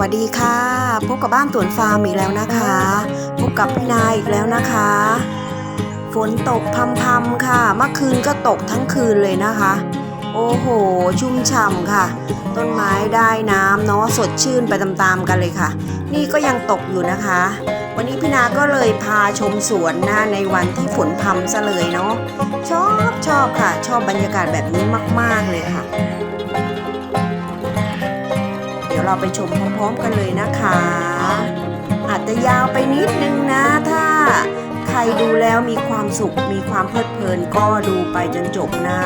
วัสดีค่ะ พบกับบ้านสวนฟาร์มอีกแล้วนะคะ พบกับพี่นายอีกแล้วนะคะ ฝนตกพรำๆค่ะ เมื่อคืนก็ตกทั้งคืนเลยนะคะ โอ้โห ชุ่มฉ่ำค่ะ ต้นไม้ได้น้ำเนาะสดชื่นไปตามๆกันเลยค่ะ นี่ก็ยังตกอยู่นะคะ วันนี้พี่นาก็เลยพาชมสวนนะในวันที่ฝนพรำซะเลยเนาะชอบชอบค่ะ ชอบบรรยากาศแบบนี้มาก ๆเลยค่ะ เราไปชมพร้อมๆกันเลยนะคะ อาจจะยาวไปนิดนึงนะถ้า ใครดูแล้วมีความสุขมีความเพลิดเพลินก็ดูไปจนจบนะ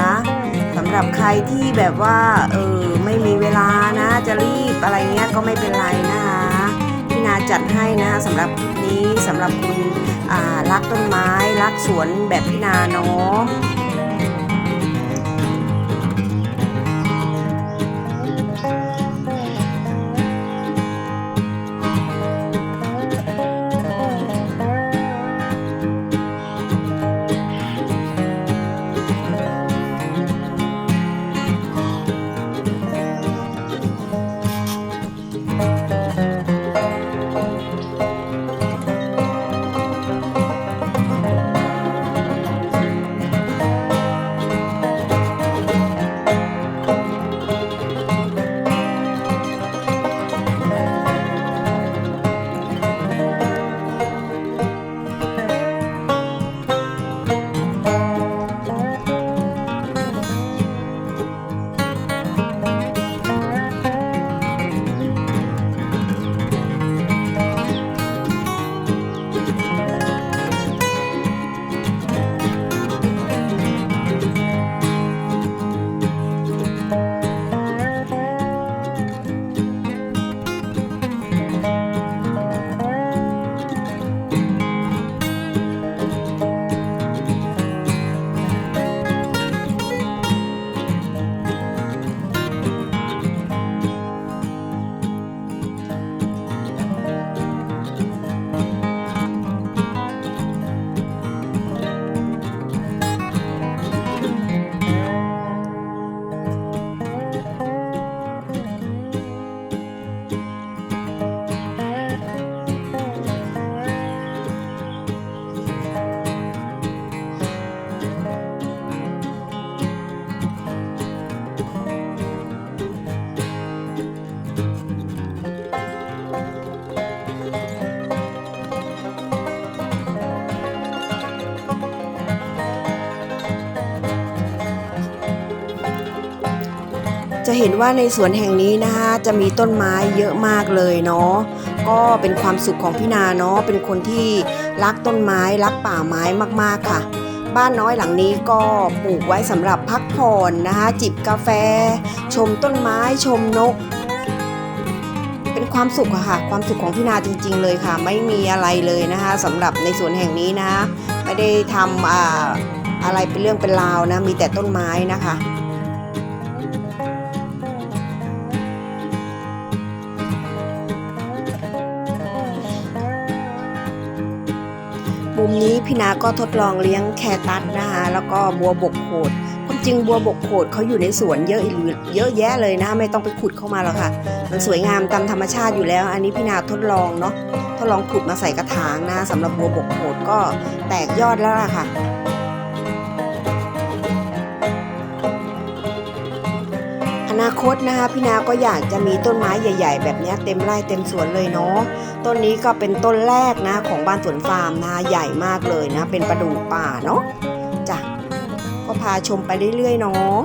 สำหรับใครที่แบบว่าเออไม่มีเวลานะ จะรีบอะไรเงี้ยก็ไม่เป็นไรนะคะพี่นาจัดให้นะสำหรับคลิปนี้สำหรับคุณอ่ารักต้นไม้ รักสวนแบบพี่นาเนาะ จะเห็นว่าในสวนแห่งนี้นะคะจะมีต้นไม้เยอะมากเลยเนาะก็เป็นความสุขของพี่นาเนาะเป็นคนที่รักต้นไม้รักป่าไม้มากๆค่ะ บ้านน้อยหลังนี้ก็ปลูกไว้สำหรับพักผ่อนนะคะ จิบกาแฟ ชมต้นไม้ชมนก เป็นความสุขอะค่ะ ความสุขของพี่นาจริง ๆ เลยค่ะ ไม่มีอะไรเลยนะคะสำหรับในสวนแห่งนี้นะ ไม่ได้ทำออะไรเป็นเรื่องเป็นราวนะมีแต่ต้นไม้นะคะ มุมนี้พี่นาก็ทดลองเลี้ยงแคตัสนะคะแล้วก็บัวบกโขดความจริงบัวบกโขดเขาอยู่ในสวนเยอะเยอะแยะเลยนะไม่ต้องไปขุดเข้ามาหรอกค่ะ มันสวยงามตามธรรมชาติอยู่แล้ว อันนี้พี่นาทดลองเนาะทดลองขุดมาใส่กระถางนะสำหรับบัวบกโขดก็แตกยอดแล้วล่ะค่ะ นาคตนะคะพี่นาก็อยากจะมีต้นไม้ใหญ่ ๆ แบบนี้เต็มไร่เต็มสวนเลยเนาะต้นนี้ก็เป็นต้นแรกนะของบ้านสวนฟาร์มนะคะใหญ่มากเลยนะ เป็นประดู่ป่าเนาะจ้ะก็พาชมไปเรื่อยๆเนาะ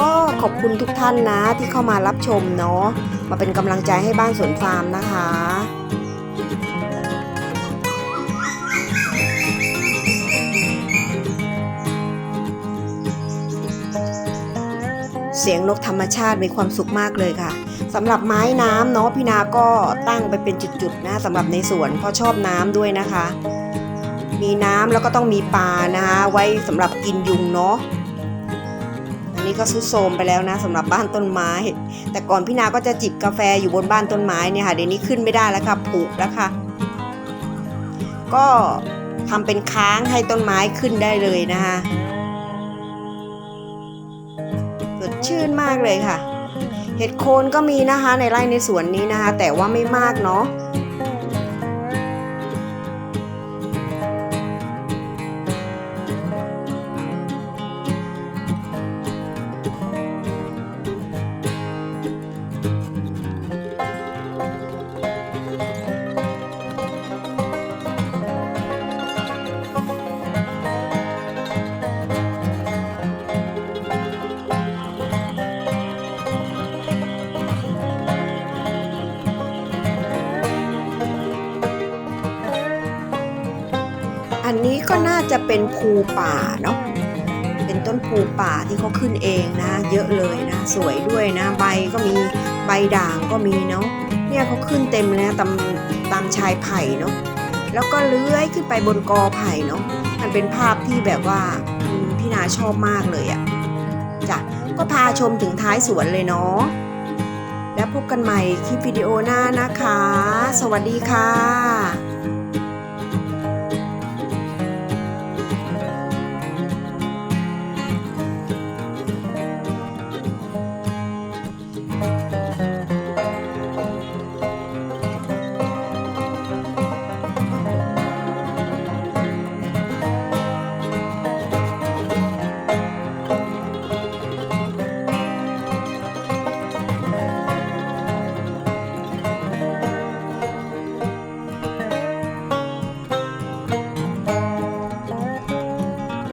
ก็ขอบคุณทุกท่านนะที่เข้ามารับชมเนาะมาเป็นกำลังใจให้บ้านสวนฟาร์มนะคะ เสียงนกธรรมชาติมีความสุขมากเลยค่ะสำหรับไม้น้ำเนาะพี่นาก็ตั้งไปเป็นจุดๆนะสำหรับในสวนเพราะชอบน้ำด้วยนะคะ มีน้ำแล้วก็ต้องมีปลานะคะไว้สำหรับกินยุงเนาะอันนี้ก็ซุดโทรมไปแล้วนะสำหรับบ้านต้นไม้ แต่ก่อนพี่นาก็จะจิบกาแฟอยู่บนบ้านต้นไม้เนี่ยค่ะเดี๋ยวนี้ขึ้นไม่ได้แล้วค่ะผุแล้วค่ะ ก็ทำเป็นค้างให้ต้นไม้ขึ้นได้เลยนะคะ สดชื่นมากเลยค่ะ เห็ดโคนก็มีนะคะในไร่ในสวนนี้นะคะ แต่ว่าไม่มากเนาะ อันนี้ก็น่าจะเป็นภูป่าเนาะเป็นต้นภูป่าที่เขาขึ้นเองนะ เยอะเลยนะ สวยด้วยนะ ใบก็มีใบด่างก็มีเนาะเนี่ยเขาขึ้นเต็มเลยนะตามตามชายไผ่เนาะแล้วก็เลื้อยขึ้นไปบนกอไผ่เนาะมันเป็นภาพที่แบบว่าพี่นาชอบมากเลยอะจ้ะก็พาชมถึงท้ายสวนเลยเนาะแล้วพบกันใหม่คลิปวิดีโอหน้านะคะ สวัสดีค่ะ